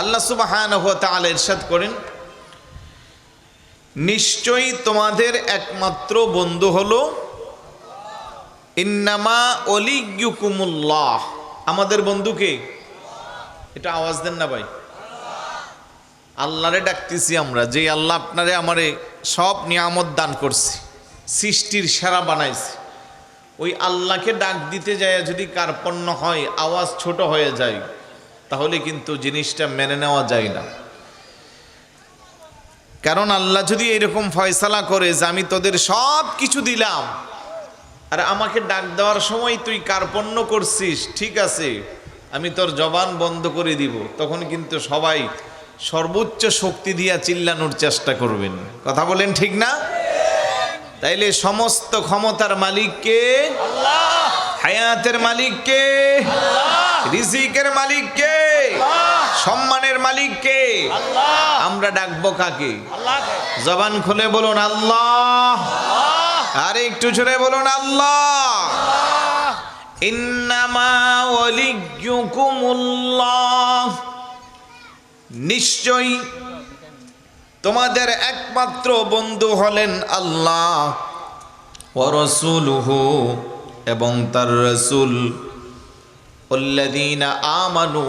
আল্লাহ সুবাহান ইরশাদ করেন, নিশ্চয়ই তোমাদের একমাত্র বন্ধু হলো ইন্নামা অলিগুকুমুল্লাহ আমাদের বন্ধুকে এটা আওয়াজ দেন না ভাই। আল্লাহরে ডাকতেছি আমরা যে আল্লাহ আপনারে আমারে সব নিয়ামত দান করছি, সৃষ্টির সেরা বানাইছি। ওই আল্লাহকে ডাক দিতে যায় যদি কার্পণ্য হয়, আওয়াজ ছোট হয়ে যায়। তাহলে কিন্তু জিনিসটা মেনে নেওয়া যায় না। কারণ আল্লাহ যদি এরকম ফয়সালা করে যে আমি তোদের সব কিছু দিলাম আর আমাকে ডাক দেওয়ার সময় তুই কার্পণ্য করছিস ঠিক আছে আমি তোর জবান বন্ধ করে দিব তখন কিন্তু সবাই সর্বোচ্চ শক্তি দিয়া চিল্লানোর চেষ্টা করবেন। কথা বলেন ঠিক না? তাইলে সমস্ত ক্ষমতার মালিককে হায়াতের মালিককে রিজিকের মালিককে সম্মানের মালিককে আমরা ডাকবো কাকে? জবান খুলে বলুন আল্লাহ। আর একটু জোরে বলুন আল্লাহ। নিশ্চয়ই তোমাদের একমাত্র বন্ধু হলেন আল্লাহ ওরসুলহু এবং তার রসুল। উল্লাদিনা আমানু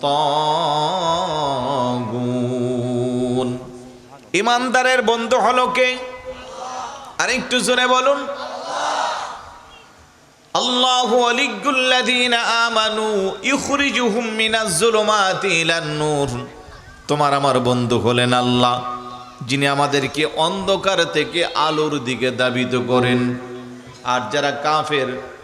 তাগুন ইমানদারের বন্ধু হলো কে? আরেকটু জোরে বলুন। আল্লাহ আলিগুল্লাদিনা আমানু ইখরিজুহুম মিনাজ জুলুমাতি তোমার আমার বন্ধু হলেন আল্লাহ, যিনি আমাদেরকে অন্ধকার থেকে আলোর দিকে দাবিত করেন। আর যারা কাফের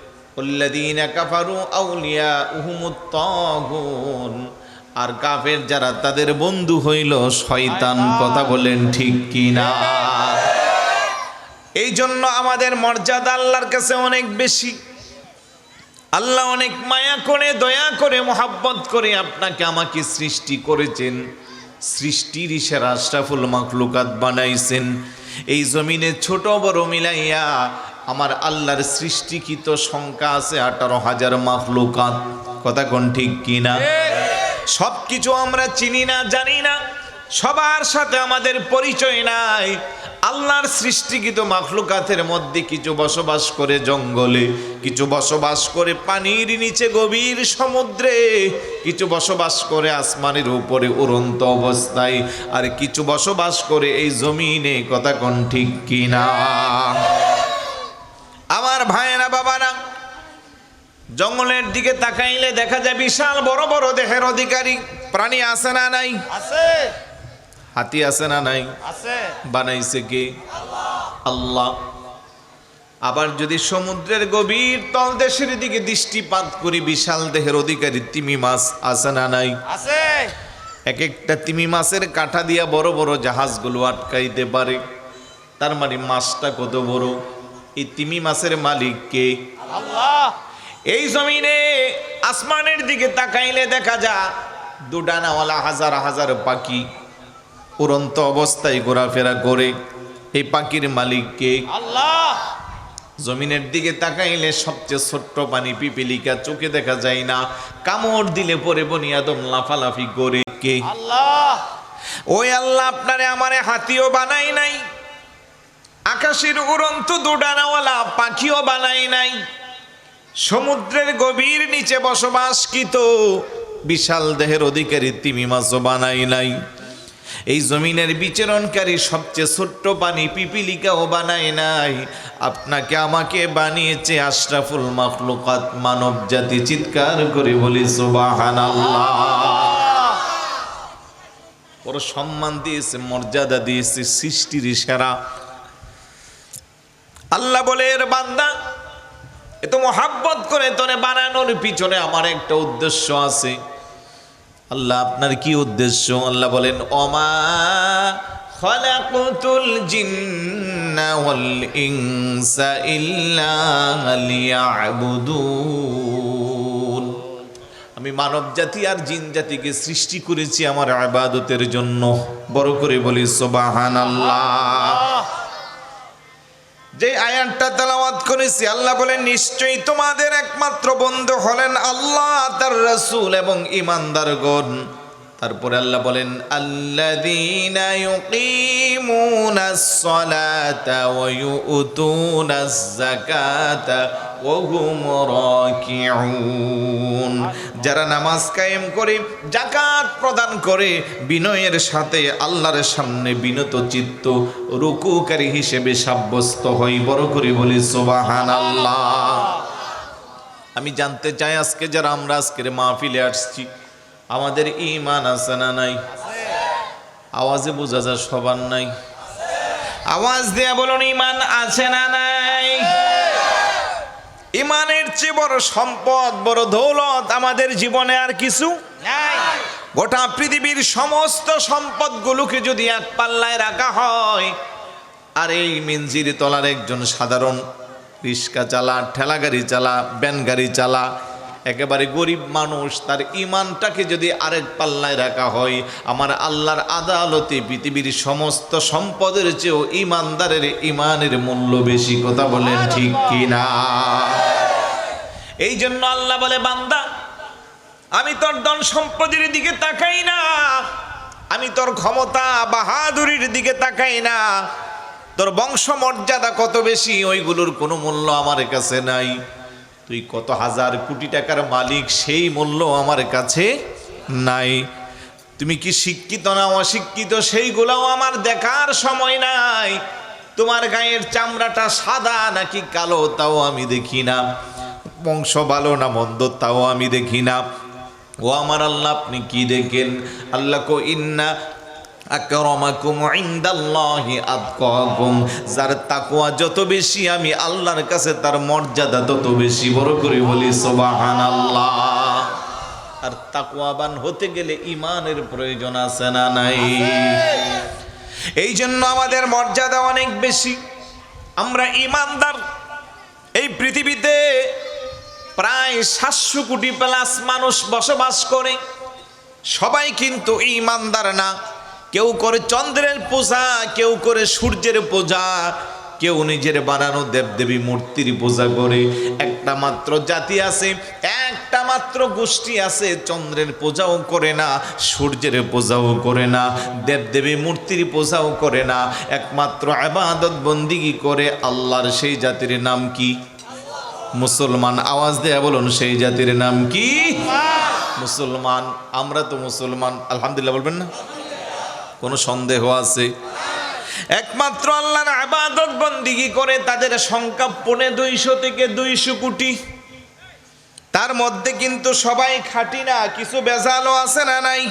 আর কাফের যারা, তাদের বন্ধু হইল শয়তান, কথা বলেন ঠিক কিনা? এই জন্য আমাদের মর্যাদা আল্লাহর কাছে অনেক বেশি। আল্লাহ অনেক মায়া করে, দয়া করে, মোহাব্বত করে আপনাকে আমাকে সৃষ্টি করেছেন। সৃষ্টির ইশারা আশরাফুল মাখলুকাত বানাইছেন। এই জমিনে ছোট বড় মিলাইয়া আমার আল্লাহর সৃষ্টিকৃত সংখ্যা আছে আঠারো হাজার মাখলুকাত। কথা কোন ঠিক কিনা? সব কিছু আমরা চিনি না, জানি না। সবার সাথে আমাদের পরিচয় নাই। আল্লাহর সৃষ্টিকৃত মাখলুকাতের মধ্যে কিছু বসবাস করে জঙ্গলে, কিছু বসবাস করে পানির নিচে গভীর সমুদ্রে, কিছু বসবাস করে আসমানের উপরে উড়ন্ত অবস্থায়, আর কিছু বসবাস করে এই জমিনে। কথা কোন ঠিক কিনা? জঙ্গলের দিকে তাকাইলে দেখা যায় বিশাল বড় বড় দেহের অধিকারী। প্রাণী আছে না নাই? আছে। হাতি আছে না নাই? আছে। বানাইছে কে? আল্লাহ। আবার যদি সমুদ্রের গভীর তলদেশের দিকে দৃষ্টিপাত করি বিশাল দেহের অধিকারী তিমি মাছ আছে না নাই? আছে। এক একটা তিমি মাছের কাঁটা দিয়া বড় বড় জাহাজগুলো আটকাইতে পারে। তার মানে মাছটা কত বড়? এই তিমি মাছের মালিক কে? আল্লাহ। এই জমিনে আসমানের দিকে তাকাইলে দেখা যা দুডানাওয়ালা হাজার হাজার পাখি উড়ন্ত অবস্থায় ঘোরাফেরা করে। এই পাখির মালিককে আল্লাহ! জমিনের দিকে তাকাইলে সবচেয়ে ছোট্ট পানি পিপিলিকা চোখে দেখা যায় না কামড় দিলে পরে বনিয়াদম লাফালাফি করে। কে? আল্লাহ! ওই আল্লাহ আপনারে আমারে হাতিও বানাই নাই আকাশের উড়ন্ত দুডানাওয়ালা পাখিও বানাই নাই। সমুদ্রের গভীর নিচে বসবাসকৃত বিশাল দেহের অধিকারী তিমি মাছও বানাই নাই। এই জমিনের বিচরণকারী সবচেয়ে ছোট্ট পানি পিপিলিকাও বানায় নাই। আপনাকে আমাকে বানিয়েছে আশরাফুল মাখলুকাত মানব জাতি চিৎকার করে বলি, সুবহানাল্লাহ। বড় সম্মান দিয়েছে, মর্যাদা দিয়েছে, সৃষ্টির সেরা আল্লাহ বলে, এর বান্দা এত মহাব্বত করে তোরে বানানোর পিছনে আমার একটা উদ্দেশ্য আছে। আল্লাহ, আপনার কি উদ্দেশ্য? আল্লাহ বলেন অমা খলাকুতুল জিন্না ওয়াল ইনসা ইল্লা লিয়াবুদুন। আমি মানব জাতি আর জিন জাতিকে সৃষ্টি করেছি আমার আবাদতের জন্য। বড় করে বলি, সুবহানাল্লাহ। যে আয়াতটা তেলাওয়াত করেছি, আল্লাহ বলেন, নিশ্চয়ই তোমাদের একমাত্র বন্ধু হলেন আল্লাহ, তার রাসূল এবং ঈমানদারগণ তারপরে আল্লাহ বলেন, আল্লাযীনা যারা নামাজ কায়েম করে জাকাত প্রদান করে, বিনয়ের সাথে আল্লাহর সামনে বিনত চিত্ত রুকুকারী হিসেবে সাব্যস্ত হই, বড় করে বলি, সুবহানাল্লাহ। আমি জানতে চাই আজকে যারা আমরা আজকের মাহফিলে আসছি আমাদের ইমান আছে না নাই? আওয়াজে বোঝা যায় সবার নাই। আওয়াজ দেয়া বলুন ইমান আছে না নাই? ইমানের চেয়ে বড় সম্পদ, বড় দৌলত আমাদের জীবনে আর কিছু গোটা পৃথিবীর সমস্ত সম্পদগুলোকে যদি এক পাল্লায় রাখা হয়, আর এই মিনজির তলার একজন সাধারণ রিক্সা চালা ঠেলা গাড়ি চালা ব্যান গাড়ি চালা একেবারে গরিব মানুষ তার ইমানটাকে যদি আরেক পাল্লায় রাখা হয় আমার আল্লাহর আদালতে পৃথিবীর সমস্ত সম্পদের চেয়েও ইমানদারের ইমানের মূল্য বেশি কথা বলেন ঠিক কিনা? এই জন্য আল্লাহ বলে বান্দা আমি তোর ধন সম্পদের দিকে তাকাই না আমি তোর ক্ষমতা বাহাদুরির দিকে তাকাই না তোর বংশ মর্যাদা কত বেশি ওইগুলোর কোনো মূল্য আমার কাছে নাই। তুই কত হাজার কোটি টাকার মালিক, সেই মূল্য আমার কাছে নাই। তুমি কি শিক্ষিত না অশিক্ষিত? সেইগুলোও আমার দেখার সময় নাই। তোমার গায়ের চামড়াটা সাদা নাকি কালো, তাও আমি দেখি না। বংশ ভালো না মন্দ, তাও আমি দেখি না। ও আমার আল্লাহ, আপনি কি দেখেন? আল্লাহ কো, ইন্না আকরামাকুম ইনদাল্লাহি আতকাকুম। যার তাকওয়া যত বেশি, আমি আল্লাহর কাছে তার মর্যাদা তত বেশি। বড় করে বলি, সুবহানাল্লাহ। আর তাকওয়াবান হতে গেলে ইমানের প্রয়োজন আছে না নাই? এই জন্য আমাদের মর্যাদা অনেক বেশি। আমরা ইমানদার এই পৃথিবীতে প্রায় সাতশো কোটি প্লাস মানুষ বসবাস করে। সবাই কিন্তু ইমানদার না। কেউ করে চন্দ্রের পূজা কেউ করে সূর্যের পূজা কেউ নিজের বানানো দেবদেবী মূর্তির পূজা করে। একটা মাত্র জাতি আছে একটা মাত্র গোষ্ঠী আছে চন্দ্রের পূজাও করে না সূর্যের পূজাও করে না দেবদেবী মূর্তির পূজাও করে না। একমাত্র আবাদত বন্দিগি করে? আল্লাহর সেই জাতির নাম কি? মুসলমান আওয়াজ দেয়া বলুন সেই জাতির নাম কি? মুসলমান আমরা তো মুসলমান আলহামদুলিল্লাহ বলবেন না? কোনো সন্দেহ আছে? একমাত্র আল্লাহর আবাদত বন্দিগি করে তাদের সংখ্যা পৌনে দুইশো থেকে দুইশো কোটি। তার মধ্যে কিন্তু সবাই খাটি না কিছু বেজালও আছে না নাই?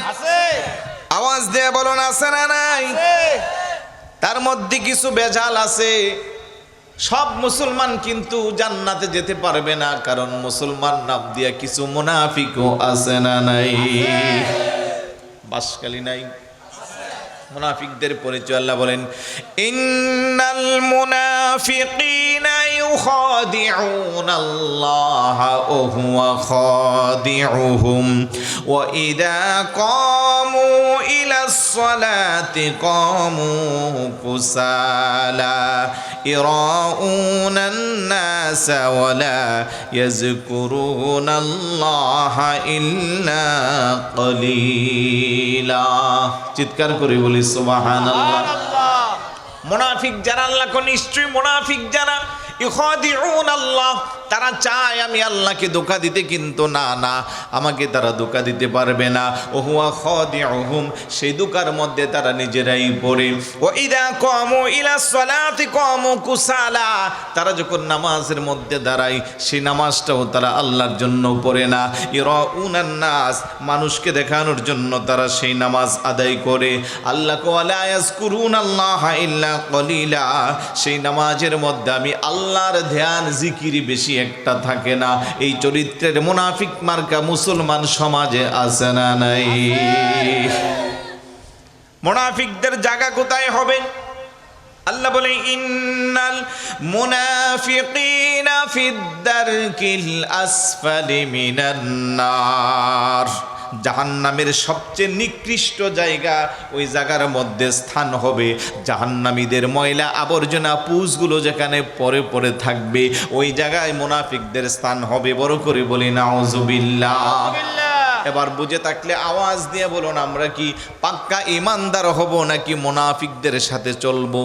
আওয়াজ দেয়া বলুন আছে না নাই? তার মধ্যে কিছু বেজাল আছে। সব মুসলমান কিন্তু জান্নাতে যেতে পারবে না কারণ মুসলমান নাম দিয়া কিছু মুনাফিকও আছে না নাই? বাসকালি নাই? মুনাফিকদের পরিচয় আল্লাহ বলেন, ইন্নাল মুনাফিকিনা ইউখাদিউনাল্লাহা ওয়া হুয়া খাদিউহুম। ওয়া ইযা ক্বামু ইলাস সালাতি ক্বামু কুসালা। ইরাউনান নাস ওয়া লা ইয়াযকুরুনাল্লাহা ইল্লা কলিল চিৎকার করে বলি সুবাহান মোনাফিক যারা আল্লাহ নিশ্চয়ই মোনাফিক যারা। আল্লাহ তারা চায় আমি আল্লাহকে ধোকা দিতে, কিন্তু না না, আমাকে তারা ধোকা দিতে পারবে না। ওহুয়া খাদিউহুম, সেই ধোকার মধ্যে তারা নিজেরাই পড়ে। ও ইদা কম ইলা সালাতি কামু কুসালা। তারা যখন নামাজের মধ্যে দাঁড়ায়, সেই নামাজটাও তারা আল্লাহর জন্য পড়ে না। ইরাউনান নাস মানুষকে দেখানোর জন্য তারা সেই নামাজ আদায় করে। আল্লাহ কোয়ালা ইয়াজকুরুন আল্লাহ ইল্লা কলিলা। সেই নামাজের মধ্যে আমি আল্লাহ আল্লাহর ধ্যান, জিকির বেশি একটা থাকে না। এই চরিত্রের মুনাফিক মার্কা মুসলমান সমাজে আছে না নাই? মুনাফিকদের জায়গা কোথায় হবে? আল্লাহ বলে, ইন্নাল মুনাফিকিনা ফিদ্দারকিল আসফালি মিনান নার। জাহান্নামের সবচেয়ে নিকৃষ্ট জায়গা ওই জায়গার মধ্যে স্থান হবে। জাহান্নামীদের ময়লা আবর্জনা পুষগুলো যেখানে পরে পরে থাকবে ওই জায়গায় মুনাফিকদের স্থান হবে। বড় করে বলি নাউজুবিল্লাহ। এবার বুঝে থাকলে আওয়াজ দিয়ে বলুন আমরা কি পাক্কা ইমানদার হব নাকি মুনাফিকদের সাথে চলবো?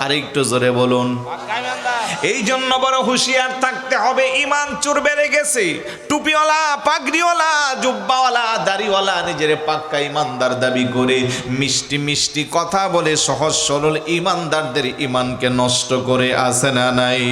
আর একটু জোরে বলুন। এই জন্য বড় হুঁশিয়ার থাকতে হবে, ইমান চোর বেড়ে গেছে। টুপিওয়ালা, পাগড়িওয়ালা, জুব্বাওয়ালা, দাড়িওয়ালা, নিজের পাক্কা ইমানদার দাবি করে মিষ্টি মিষ্টি কথা বলে সহজ সরল ইমানদারদের ইমানকে নষ্ট করে আসে না নাই?